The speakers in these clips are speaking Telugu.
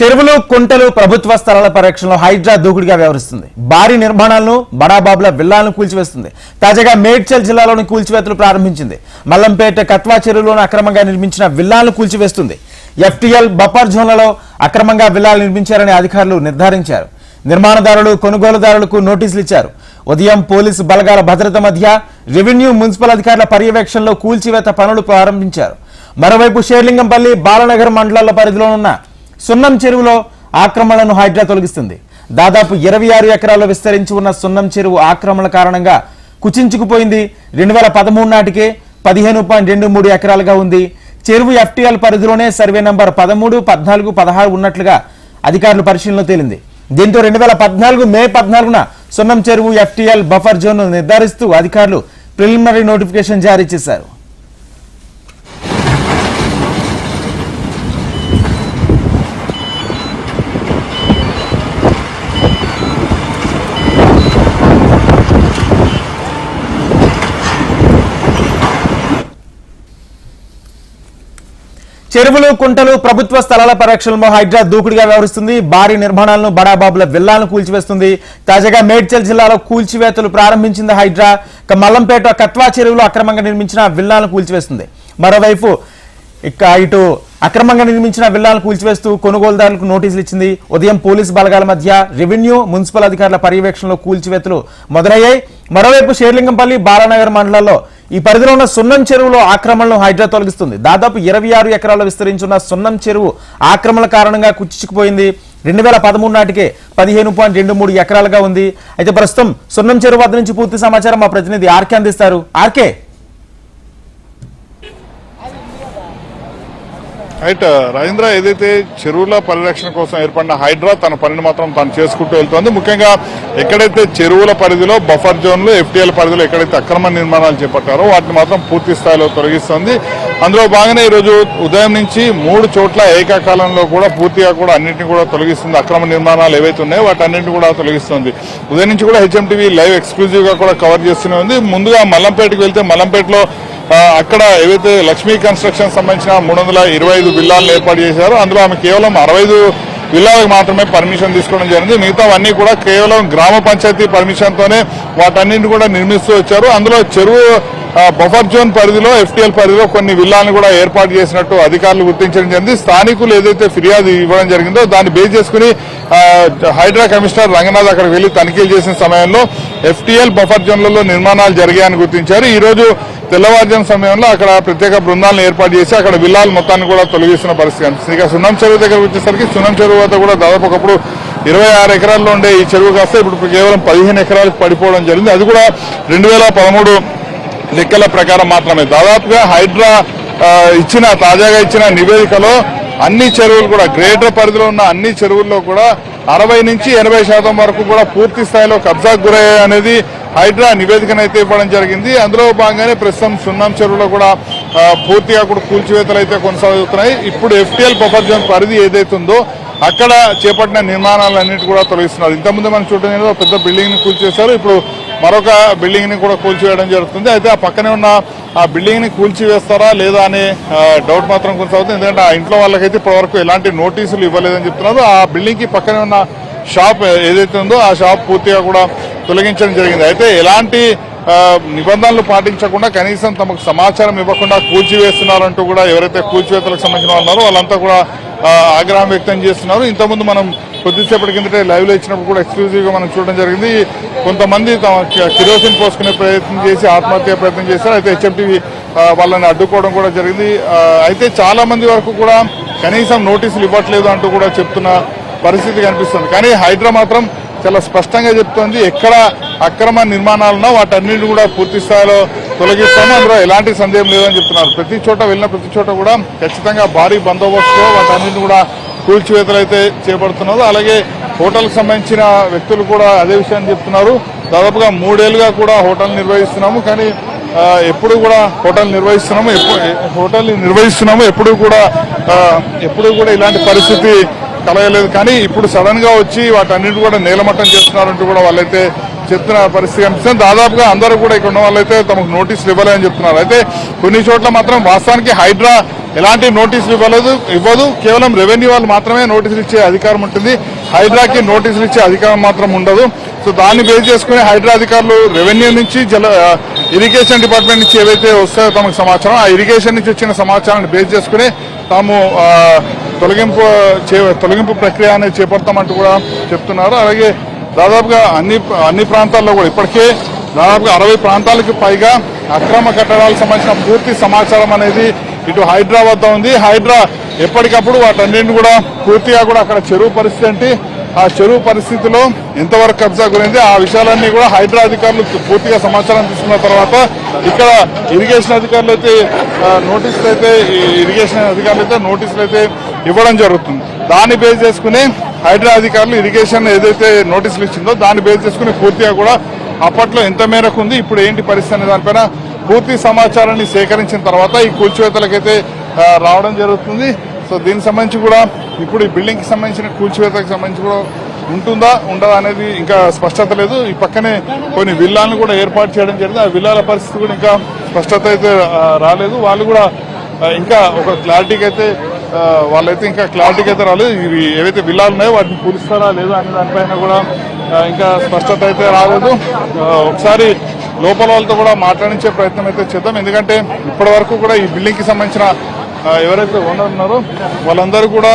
చెరువులు కుంటలు ప్రభుత్వ స్థలాల పరిరక్షణలో హైడ్రా దూకుడిగా వ్యవహరిస్తుంది. భారీ నిర్మాణాలను బడాబాబుల విల్లాలను కూల్చివేస్తుంది. తాజాగా మేడ్చల్ జిల్లాలోని కూల్చివేతలు ప్రారంభించింది. మల్లంపేట కత్వా చెరువులోని అక్రమంగా నిర్మించిన విల్లాలను కూల్చివేస్తుంది. ఎఫ్టీఎల్ బఫర్ జోన్లలో అక్రమంగా విల్లాలు నిర్మించారని అధికారులు నిర్ధారించారు. నిర్మాణదారులు కొనుగోలుదారులకు నోటీసులు ఇచ్చారు. ఉదయం పోలీసు బలగాల భద్రత మధ్య రెవెన్యూ మున్సిపల్ అధికారుల పర్యవేక్షణలో కూల్చివేత పనులు ప్రారంభించారు. మరోవైపు షేర్లింగంపల్లి బాలనగర్ మండలాల పరిధిలో ఉన్న సున్నం చెరువులో ఆక్రమణలను హైడ్రా తొలగిస్తుంది. దాదాపు ఇరవై ఆరు ఎకరాల్లో విస్తరించి ఉన్న సున్నం చెరువు ఆక్రమణ కారణంగా కుచించుకుపోయింది. రెండు వేల పదమూడు నాటికే పదిహేను పాయింట్ రెండు మూడు ఎకరాలుగా ఉంది. చెరువు ఎఫ్టీఎల్ పరిధిలోనే సర్వే నంబర్ పదమూడు పద్నాలుగు పదహారు ఉన్నట్లుగా అధికారులు పరిశీలనలో తేలింది. దీంతో రెండు వేల పద్నాలుగు మే పద్నాలుగున సున్నం చెరువు ఎఫ్టీఎల్ బఫర్ జోన్ నిర్ధారిస్తూ అధికారులు ప్రిలిమినరీ నోటిఫికేషన్ జారీ చేశారు. చెరువులు కుంటలు ప్రభుత్వ స్థలాల పరిరక్షణలో హైడ్రా దూకుడుగా వ్యవహరిస్తుంది. భారీ నిర్మాణాలను బడాబాబుల విల్లాలను కూల్చివేస్తుంది. తాజాగా మేడ్చల్ జిల్లాలో కూల్చివేతలు ప్రారంభించింది హైడ్రా. మల్లంపేట కత్వా చెరువులో అక్రమంగా నిర్మించిన విల్లాలను కూల్చివేస్తుంది. మరోవైపు ఇక ఇటు అక్రమంగా నిర్మించిన విల్లాలను కూల్చివేస్తూ కొనుగోలుదారులకు నోటీసులు ఇచ్చింది. ఉదయం పోలీసు బలగాల మధ్య రెవెన్యూ మున్సిపల్ అధికారుల పర్యవేక్షణలో కూల్చివేతలు మొదలయ్యాయి. మరోవైపు షేర్లింగంపల్లి బాలానగర్ మండలాల్లో ఈ పరిధిలో ఉన్న సున్నం చెరువులో ఆక్రమణను హైడ్రా తొలగిస్తుంది. దాదాపు ఇరవై ఆరు ఎకరాలు విస్తరించున్న సున్నం చెరువు ఆక్రమణ కారణంగా కుచ్చుకుపోయింది రెండు వేల పదమూడు నాటికే పదిహేను పాయింట్ రెండు మూడు ఎకరాలుగా ఉంది. అయితే ప్రస్తుతం సున్నం చెరువు వద్ద నుంచి పూర్తి సమాచారం మా ప్రతినిధి ఆర్కే అందిస్తారు. ఆర్కే! రైట్ రాజేంద్ర ఏదైతే చెరువుల పరిరక్షణ కోసం ఏర్పడిన హైడ్రా తన పనిని మాత్రం తను చేసుకుంటూ వెళ్తోంది. ముఖ్యంగా ఎక్కడైతే చెరువుల పరిధిలో బఫర్ జోన్లు ఎఫ్టీఎల్ పరిధిలో ఎక్కడైతే అక్రమ నిర్మాణాలు చేపట్టారో వాటిని మాత్రం పూర్తి స్థాయిలో తొలగిస్తోంది. అందులో భాగంగా ఈరోజు ఉదయం నుంచి మూడు చోట్ల ఏకాకాలంలో కూడా పూర్తిగా కూడా అన్నింటినీ కూడా తొలగిస్తుంది. అక్రమ నిర్మాణాలు ఏవైతే ఉన్నాయో వాటన్నింటినీ కూడా తొలగిస్తుంది. ఉదయం నుంచి కూడా హెచ్ఎంటీవీ లైవ్ ఎక్స్క్లూజివ్గా కూడా కవర్ చేస్తూనే ఉంది. ముందుగా మల్లంపేటకు వెళ్తే మల్లంపేటలో అక్కడ ఏవైతే లక్ష్మీ కన్స్ట్రక్షన్ సంబంధించిన మూడు వందల ఇరవై ఐదు విల్లాలను ఏర్పాటు చేశారో అందులో ఆమె కేవలం అరవై ఐదు విల్లాలకు మాత్రమే పర్మిషన్ తీసుకోవడం జరిగింది. మిగతావన్నీ కూడా కేవలం గ్రామ పంచాయతీ పర్మిషన్ తోనే వాటన్నింటిని కూడా నిర్మిస్తూ వచ్చారు. అందులో చెరువు బఫర్ జోన్ పరిధిలో ఎఫ్టీఎల్ పరిధిలో కొన్ని విల్లాలను కూడా ఏర్పాటు చేసినట్టు అధికారులు గుర్తించడం జరిగింది. స్థానికులు ఏదైతే ఫిర్యాదు ఇవ్వడం జరిగిందో దాన్ని బేస్ చేసుకుని హైడ్రా కమిషనర్ రంగనాథ్ అక్కడికి వెళ్ళి తనిఖీలు చేసిన సమయంలో ఎఫ్టీఎల్ బఫర్ జోన్లలో నిర్మాణాలు జరిగాయని గుర్తించారు. ఈ రోజు తెల్లవారుజాము సమయంలో అక్కడ ప్రత్యేక బృందాలను ఏర్పాటు చేసి అక్కడ విల్లాలు మొత్తాన్ని కూడా తొలగిస్తున్న పరిస్థితి కనిపిస్తుంది. ఇక సున్నం చెరువు దగ్గర వచ్చేసరికి సున్నం చెరువు వద్ద కూడా దాదాపు ఒకప్పుడు ఇరవై ఆరు ఎకరాల్లో ఉండే ఈ చెరువు కాస్త ఇప్పుడు కేవలం పదిహేను ఎకరాలకు పడిపోవడం జరిగింది. అది కూడా రెండు వేల పదమూడు లెక్కల ప్రకారం మాత్రమే. దాదాపుగా హైడ్రా ఇచ్చిన తాజాగా ఇచ్చిన నివేదికలో అన్ని చెరువులు కూడా గ్రేటర్ పరిధిలో ఉన్న అన్ని చెరువుల్లో కూడా అరవై నుంచి ఎనభై శాతం వరకు కూడా పూర్తి స్థాయిలో కబ్జాకు గురయ్యాయి అనేది హైడ్రా నివేదికనైతే ఇవ్వడం జరిగింది. అందులో భాగంగానే ప్రస్తుతం సున్నం చెరువులో కూడా పూర్తిగా కూడా కూల్చివేతలు అయితే కొనసాగుతున్నాయి. ఇప్పుడు ఎఫ్టీఎల్ బఫర్ జోన్ పరిధి ఏదైతే ఉందో అక్కడ చేపట్టిన నిర్మాణాలన్నిటి కూడా తొలగిస్తున్నారు. ఇంతకుముందు మనం చూడడం పెద్ద బిల్డింగ్ని కూల్చేశారు ఇప్పుడు మరొక బిల్డింగ్ని కూడా కూల్చివేయడం జరుగుతుంది. అయితే ఆ పక్కనే ఉన్న ఆ బిల్డింగ్ని కూల్చివేస్తారా లేదా అనే డౌట్ మాత్రం కొనసాగుతుంది. ఎందుకంటే ఆ ఇంట్లో వాళ్ళకైతే ఇప్పటివరకు ఎలాంటి నోటీసులు ఇవ్వలేదని చెప్తున్నారు. ఆ బిల్డింగ్కి పక్కనే ఉన్న షాప్ ఏదైతే ఉందో ఆ షాప్ పూర్తిగా కూడా తొలగించడం జరిగింది. అయితే ఎలాంటి నిబంధనలు పాటించకుండా కనీసం తమకు సమాచారం ఇవ్వకుండా కూల్చివేస్తున్నారంటూ కూడా ఎవరైతే కూల్చివేతలకు సంబంధించిన వాళ్ళు ఉన్నారో వాళ్ళంతా కూడా ఆగ్రహం వ్యక్తం చేస్తున్నారు. ఇంతకుముందు మనం కొద్దిసేపటి కిందటే లైవ్లో ఇచ్చినప్పుడు కూడా ఎక్స్క్లూజివ్గా మనం చూడడం జరిగింది. కొంతమంది తమ కిరోసిన్ పోసుకునే ప్రయత్నం చేసి ఆత్మహత్య ప్రయత్నం చేశారు. అయితే హెచ్ఎంటీవీ వాళ్ళని అడ్డుకోవడం కూడా జరిగింది. అయితే చాలామంది వరకు కూడా కనీసం నోటీసులు ఇవ్వట్లేదు అంటూ కూడా చెప్తున్న పరిస్థితి కనిపిస్తుంది. కానీ హైడ్రా మాత్రం చాలా స్పష్టంగా చెప్తోంది. ఎక్కడ అక్రమ నిర్మాణాలున్నా వాటన్నిటిని కూడా పూర్తి స్థాయిలో తొలగిస్తాము అందులో ఎలాంటి సందేహం లేదని చెప్తున్నారు. ప్రతి చోట వెళ్ళిన ప్రతి చోట కూడా ఖచ్చితంగా భారీ బందోబస్తుతో వాటన్నింటిని కూడా కూల్చివేతలు అయితే చేపడుతున్నారు. అలాగే హోటల్కి సంబంధించిన వ్యక్తులు కూడా అదే విషయాన్ని చెప్తున్నారు. దాదాపుగా మూడేళ్ళుగా కూడా హోటల్ నిర్వహిస్తున్నాము. కానీ ఎప్పుడు కూడా హోటల్ నిర్వహిస్తున్నాము ఎప్పుడు హోటల్ నిర్వహిస్తున్నాము ఎప్పుడు కూడా ఎప్పుడు కూడా ఇలాంటి పరిస్థితి కలగలేదు. కానీ ఇప్పుడు సడన్గా వచ్చి వాటన్నిటి కూడా నేలమట్టం చేస్తున్నారంటూ కూడా వాళ్ళైతే చెప్తున్న పరిస్థితి కనిపిస్తుంది. దాదాపుగా అందరూ కూడా ఇక్కడ ఉన్న వాళ్ళైతే తమకు నోటీసులు ఇవ్వలేదని చెప్తున్నారు. అయితే కొన్ని చోట్ల మాత్రం వాస్తవానికి హైడ్రా ఎలాంటి నోటీసులు ఇవ్వలేదు ఇవ్వదు. కేవలం రెవెన్యూ వాళ్ళు మాత్రమే నోటీసులు ఇచ్చే అధికారం ఉంటుంది. హైడ్రాకి నోటీసులు ఇచ్చే అధికారం మాత్రం ఉండదు. సో దాన్ని బేస్ చేసుకుని హైడ్రా అధికారులు రెవెన్యూ నుంచి జల ఇరిగేషన్ డిపార్ట్మెంట్ నుంచి ఏవైతే వస్తాయో తమకు సమాచారం ఆ ఇరిగేషన్ నుంచి వచ్చిన సమాచారాన్ని బేస్ చేసుకుని తాము తొలగింపు చే- తొలగింపు ప్రక్రియ అనేది చేపడతామంటూ కూడా చెప్తున్నారు. అలాగే దాదాపుగా అన్ని అన్ని ప్రాంతాల్లో కూడా ఇప్పటికే దాదాపుగా అరవై ప్రాంతాలకు పైగా అక్రమ కట్టడాలకు సంబంధించిన పూర్తి సమాచారం అనేది ఇటు హైడ్రా వద్ద ఉంది. హైడ్రా ఎప్పటికప్పుడు వాటన్నింటిని కూడా పూర్తిగా కూడా అక్కడ చెరువు పరిస్థితి అంటే ఆ చెరువు పరిస్థితిలో ఎంతవరకు కబ్జా గురైంది? ఆ విషయాలన్నీ కూడా హైడ్రా అధికారులు పూర్తిగా సమాచారం తీసుకున్న తర్వాత ఇక్కడ ఇరిగేషన్ అధికారులు అయితే నోటీసులు అయితే ఈ ఇరిగేషన్ అధికారులు అయితే నోటీసులు అయితే ఇవ్వడం జరుగుతుంది. దాన్ని బేస్ చేసుకుని హైడ్రా అధికారులు ఇరిగేషన్ ఏదైతే నోటీసులు ఇచ్చిందో దాన్ని బేస్ చేసుకుని పూర్తిగా కూడా అప్పట్లో ఎంత మేరకు ఉంది ఇప్పుడు ఏంటి పరిస్థితి అనే దానిపైన పూర్తి సమాచారాన్ని సేకరించిన తర్వాత ఈ కూల్చివేతలకైతే రావడం జరుగుతుంది. సో దీనికి సంబంధించి కూడా ఇప్పుడు ఈ బిల్డింగ్కి సంబంధించిన కూల్చివేతకు సంబంధించి కూడా ఉంటుందా ఉండదా అనేది ఇంకా స్పష్టత లేదు. ఈ పక్కనే కొన్ని విల్లాలను కూడా ఏర్పాటు చేయడం జరిగింది. ఆ విల్లాల పరిస్థితి కూడా ఇంకా స్పష్టత అయితే రాలేదు. వాళ్ళు కూడా ఇంకా ఒక క్లారిటీకి అయితే వాళ్ళైతే ఇంకా క్లారిటీకి అయితే రాలేదు. ఇవి ఏవైతే విల్లాలు ఉన్నాయో వాటిని పూరిస్తారా లేదా అనే దానిపైన కూడా ఇంకా స్పష్టత అయితే రాలేదు. ఒకసారి లోపల వాళ్ళతో కూడా మాట్లాడించే ప్రయత్నం అయితే చేద్దాం. ఎందుకంటే ఇప్పటి వరకు కూడా ఈ బిల్డింగ్కి సంబంధించిన ఎవరైతే ఓనర్ ఉన్నారో వాళ్ళందరూ కూడా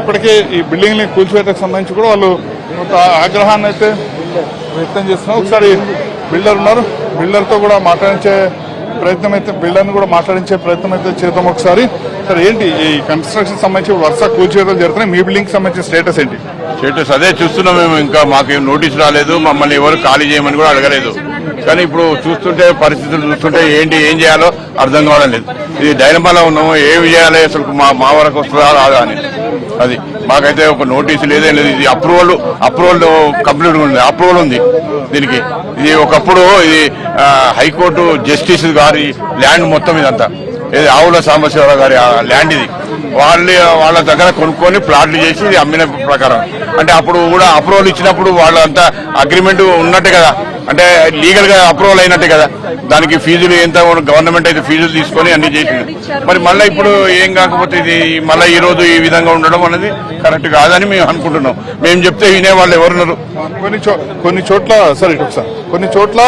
ఇప్పటికే ఈ బిల్డింగ్ని కూల్చివేతకు సంబంధించి కూడా వాళ్ళు కొంత ఆగ్రహాన్ని అయితే వ్యక్తం చేస్తున్నారు. ఒకసారి బిల్డర్ ఉన్నారు. బిల్డర్తో కూడా మాట్లాడించే ప్రయత్నం అయితే బిల్డర్ని కూడా మాట్లాడించే ప్రయత్నం అయితే చేద్దాం ఒకసారి. సరే ఏంటి ఈ కన్స్ట్రక్షన్ సంబంధించి వరుస కూల్చేతలు జరుగుతున్నాయి. మీ బిల్డింగ్ సంబంధించిన స్టేటస్ ఏంటి? స్టేటస్ అదే చూస్తున్నాం మేము. ఇంకా మాకేం నోటీస్ రాలేదు. మమ్మల్ని ఎవరు ఖాళీ చేయమని కూడా అడగలేదు. కానీ ఇప్పుడు చూస్తుంటే పరిస్థితులు చూస్తుంటే ఏంటి ఏం చేయాలో అర్థం కావడం లేదు. ఇది డైనమాలో ఉన్నాము. ఏమి చేయాలి? అసలు మా మా వరకు వస్తుందా రాదా అని. అది మాకైతే ఒక నోటీసు లేదేం లేదు. ఇది అప్రూవల్ అప్రూవల్ కంప్లీట్ ఉంది. అప్రూవల్ ఉంది దీనికి. ఇది ఒకప్పుడు ఇది హైకోర్టు జస్టిస్ గారి ల్యాండ్ మొత్తం ఇదంతా. ఇది ఆవుల సాంబశివరావు గారి ల్యాండ్ ఇది. వాళ్ళ వాళ్ళ దగ్గర కొనుక్కొని ప్లాట్లు చేసి అమ్మిన ప్రకారం. అంటే అప్పుడు కూడా అప్రూవల్ ఇచ్చినప్పుడు వాళ్ళంతా అగ్రిమెంట్ ఉన్నట్టే కదా. అంటే లీగల్గా అప్రూవల్ అయినట్టే కదా. దానికి ఫీజులు ఎంత గవర్నమెంట్ అయితే ఫీజులు తీసుకొని అన్ని చేసింది మరి మళ్ళీ ఇప్పుడు ఏం కాకపోతే ఇది మళ్ళీ ఈ రోజు ఈ విధంగా ఉండడం అనేది కరెక్ట్ కాదని మేము అనుకుంటున్నాం. మేము చెప్తే వినేవాళ్ళు ఎవరున్నారు? కొన్ని కొన్ని చోట్ల సరే ఒకసారి. కొన్ని చోట్ల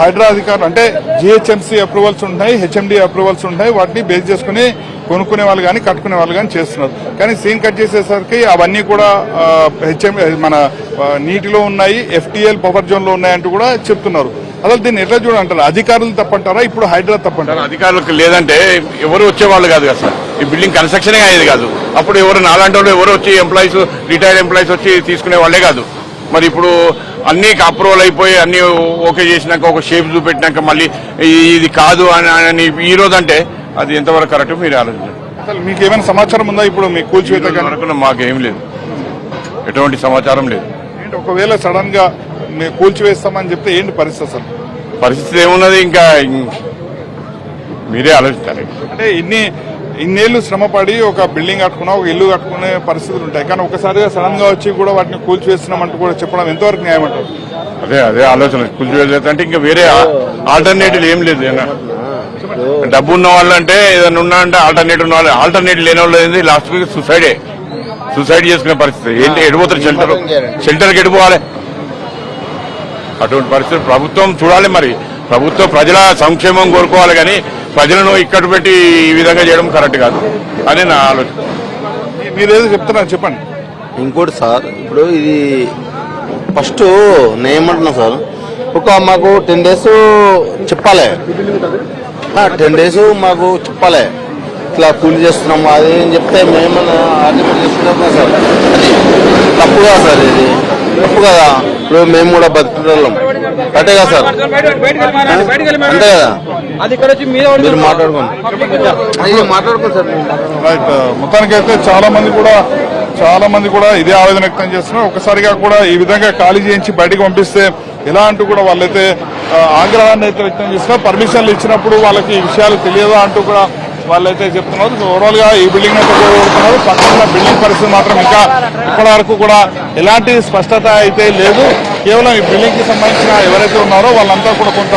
హైడ్రా అధికారులు అంటే జిహెచ్ఎంసీ అప్రూవల్స్ ఉంటాయి హెచ్ఎండి అప్రూవల్స్ ఉంటాయి వాటిని బేస్ చేసుకుని కొనుక్కునే వాళ్ళు కానీ కట్టుకునే వాళ్ళు కానీ చేస్తున్నారు. కానీ సీన్ కట్ చేసేసరికి అవన్నీ కూడా హెచ్ఎం మన నీటిలో ఉన్నాయి ఎఫ్టీఎల్ బఫర్ జోన్లో ఉన్నాయంటూ కూడా చెప్తున్నారు. అసలు దీన్ని ఎట్లా చూడంటారు అధికారులు తప్పంటారా? ఇప్పుడు హైదరాబాద్ తప్పంటారా? అధికారులకు లేదంటే ఎవరు వచ్చేవాళ్ళు కాదు కదా సార్. ఈ బిల్డింగ్ కన్స్ట్రక్షన్ అయ్యేది కాదు. అప్పుడు ఎవరు నాలాంటి వాళ్ళు ఎవరు వచ్చి ఎంప్లాయీస్ రిటైర్డ్ ఎంప్లాయీస్ వచ్చి తీసుకునే వాళ్ళే కాదు. మరి ఇప్పుడు అన్ని అప్రూవల్ అయిపోయి అన్ని ఓకే చేసినాక ఒక షేప్ చూపెట్టినాక మళ్ళీ ఇది కాదు అని ఈ రోజు అంటే అది ఎంతవరకు కరెక్ట్ మీరు ఆలోచించండి. అసలు మీకు ఏమైనా సమాచారం ఉందా? ఇప్పుడు మీ కూల్చివేత కానీ వరకు మాకేం లేదు. ఎటువంటి సమాచారం లేదు. ఏంటి ఒకవేళ సడన్గా మేము కూల్చివేస్తామని చెప్తే ఏంటి పరిస్థితి అసలు? పరిస్థితి ఏమున్నది? ఇంకా మీరే ఆలోచించాలి. అంటే ఇన్ని ఇన్నేళ్ళు శ్రమపడి ఒక బిల్డింగ్ కట్టుకున్నా ఒక ఇల్లు కట్టుకునే పరిస్థితులు ఉంటాయి. కానీ ఒకసారిగా సడన్గా వచ్చి కూడా వాటిని కూల్చివేస్తున్నామంటూ కూడా చెప్పడం ఎంతవరకు న్యాయం అంటారు అదే అదే ఆలోచన. కూల్చివేత అంటే ఇంకా వేరే ఆల్టర్నేటివ్ ఏం లేదు ఏనా? డబ్బు ఉన్న వాళ్ళు అంటే ఏదైనా ఉన్నా అంటే ఆల్టర్నేటివ్ ఉన్న వాళ్ళు. ఆల్టర్నేటివ్ లేని వాళ్ళు ఏంది లాస్ట్ వీక్ సూసైడే సూసైడ్ చేసుకునే పరిస్థితి. ఏంటి? ఎడిపోతారు షెల్టర్ షెల్టర్కి ఎడిపోవాలి అటువంటి పరిస్థితి ప్రభుత్వం చూడాలి మరి. ప్రభుత్వం ప్రజల సంక్షేమం కోరుకోవాలి కానీ ప్రజలను ఇక్కడ పెట్టి ఈ విధంగా చేయడం కరెక్ట్ కాదు అని నా ఆలోచన. మీరేదో చెప్తున్నారు చెప్పండి. ఇంకోటి సార్ ఇప్పుడు ఇది ఫస్ట్ నేను ఏమంటున్నా సార్ ఒక మాకు టెన్ డేస్ చెప్పాలి. టెన్ డేస్ మాకు చెప్పాలి. ఇట్లా కూలి చేస్తున్నాము అది అని చెప్తే మేమన్నా ఆర్గ్యుమెంట్ చేసుకుంటాం సార్? అది తప్పు కదా సార్ ఇది. తప్పు కదా? ఇప్పుడు మేము కూడా బతుకుతున్నాం. కరెక్టే కదా సార్? అంతే కదా? మీరు మాట్లాడుకోండి. మాట్లాడుకోండి సార్. రైట్ మొత్తానికి అయితే చాలా మంది కూడా చాలా మంది కూడా ఇదే ఆవేదన వ్యక్తం చేస్తున్నారు. ఒకసారిగా కూడా ఈ విధంగా ఖాళీ చేయించి బయటకు పంపిస్తే ఎలా అంటూ కూడా వాళ్ళైతే ఆగ్రహాన్ని అయితే వ్యక్తం చేస్తున్నారు పర్మిషన్లు ఇచ్చినప్పుడు వాళ్ళకి ఈ విషయాలు తెలియదా అంటూ కూడా వాళ్ళైతే చెప్తున్నారు. ఓవరాల్గా ఈ బిల్డింగ్ అయితే కోరుకుంటున్నారు పక్కన ఉన్న బిల్డింగ్ పరిస్థితి మాత్రం ఇంకా ఇప్పటి వరకు కూడా ఎలాంటి స్పష్టత అయితే లేదు. కేవలం ఈ బిల్డింగ్కి సంబంధించిన ఎవరైతే ఉన్నారో వాళ్ళంతా కూడా కొంత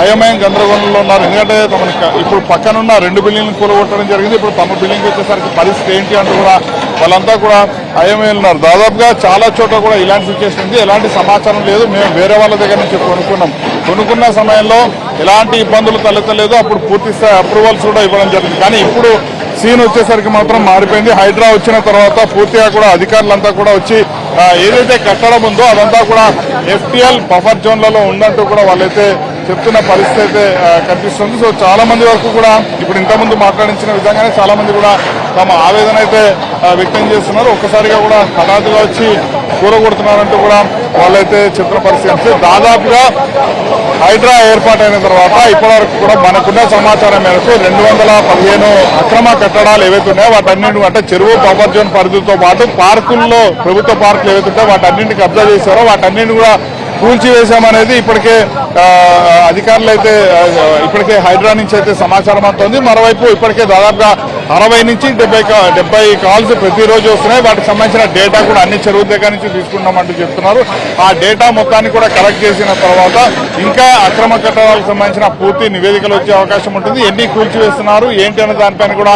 అయోమయం గందరగోళంలో ఉన్నారు. ఎందుకంటే తమకు ఇప్పుడు పక్కనున్న రెండు బిల్డింగ్లు కూలగొట్టడం జరిగింది. ఇప్పుడు తమ బిల్డింగ్ వచ్చేసరికి పరిస్థితి ఏంటి అంటూ కూడా వాళ్ళంతా కూడా అయోమయం ఉన్నారు. దాదాపుగా చాలా చోట్ల కూడా ఇలాంటి సిచ్యువేషన్ ఉంది. ఎలాంటి సమాచారం లేదు. మేము వేరే వాళ్ళ దగ్గర నుంచి కొనుక్కున్నాం. కొనుక్కున్న సమయంలో ఎలాంటి ఇబ్బందులు తలెత్తలేదు. అప్పుడు పూర్తి స్థాయి అప్రూవల్స్ కూడా ఇవ్వడం జరిగింది. కానీ ఇప్పుడు సీన్ వచ్చేసరికి మాత్రం మారిపోయింది. హైడ్రా వచ్చిన తర్వాత పూర్తిగా కూడా అధికారులంతా కూడా వచ్చి ఏదైతే కట్టడం ఉందో అదంతా కూడా ఎఫ్టీఎల్ బఫర్ జోన్లలో ఉందంటూ కూడా వాళ్ళైతే చెప్తున్న పరిస్థితి అయితే కనిపిస్తుంది. సో చాలా మంది వరకు కూడా ఇప్పుడు ఇంతకుముందు మాట్లాడించిన విధంగానే చాలా మంది కూడా తమ ఆవేదన అయితే వ్యక్తం చేస్తున్నారు. ఒక్కసారిగా కూడా హఠాత్తుగా వచ్చి కూరగొడుతున్నారంటూ కూడా వాళ్ళైతే చెప్తున్న పరిస్థితి దాదాపుగా హైడ్రా ఏర్పాటైన తర్వాత ఇప్పటివరకు కూడా మనకున్న సమాచారం మేరకు రెండు వందల పదిహేను అక్రమ కట్టడాలు ఏవైతే ఉన్నాయో వాటన్నింటి అంటే చెరువు బఫర్ జోన్ పరిధితో పాటు పార్కుల్లో ప్రభుత్వ పార్కులు ఏవైతే ఉంటాయో వాటన్నింటిని కబ్జా చేశారో వాటన్నింటిని కూడా కూల్చివేశామనేది ఇప్పటికే అధికారులు అయితే ఇప్పటికే హైడ్రా నుంచి అయితే సమాచారం అంతోంది. మరోవైపు ఇప్పటికే దాదాపుగా అరవై నుంచి డెబ్బై డెబ్బై కాల్స్ ప్రతిరోజు వస్తున్నాయి. వాటికి సంబంధించిన డేటా కూడా అన్ని చెరువు దగ్గర నుంచి తీసుకున్నామంటూ చెప్తున్నారు. ఆ డేటా మొత్తాన్ని కూడా కలెక్ట్ చేసిన తర్వాత ఇంకా అక్రమ కట్టడాలకు సంబంధించిన పూర్తి నివేదికలు వచ్చే అవకాశం ఉంటుంది. ఎన్ని కూల్చివేస్తున్నారు? ఏంటి అనే దానిపైన కూడా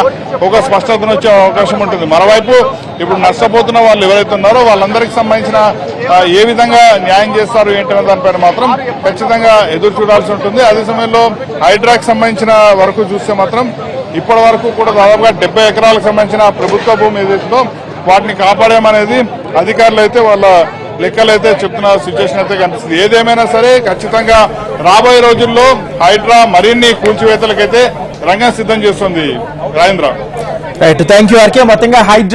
ఒక స్పష్టతను వచ్చే అవకాశం ఉంటుంది. మరోవైపు ఇప్పుడు నష్టపోతున్న వాళ్ళు ఎవరైతే ఉన్నారో వాళ్ళందరికీ సంబంధించిన ఏ విధంగా న్యాయం చేస్తారు ఏంటి అనే దానిపైన మాత్రం ఖచ్చితంగా ఎదురు చూడాల్సి ఉంటుంది. అదే సమయంలో హైడ్రాకి సంబంధించిన వరకు చూస్తే మాత్రం ఇప్పటి వరకు కూడా దాదాపుగా డెబ్బై ఎకరాలకు సంబంధించిన ప్రభుత్వ భూమి ఏదైతుందో వాటిని కాపాడేమనేది అధికారులు అయితే వాళ్ళ లెక్కలు అయితే చెప్తున్న సిచ్యువేషన్ అయితే కనిపిస్తుంది. ఏదేమైనా సరే ఖచ్చితంగా రాబోయే రోజుల్లో హైడ్రా మరిన్ని కూల్చివేతలకైతే రంగం సిద్ధం చేస్తుంది. Rajendra. Right thank you RK మొత్తంగా హైడ్రా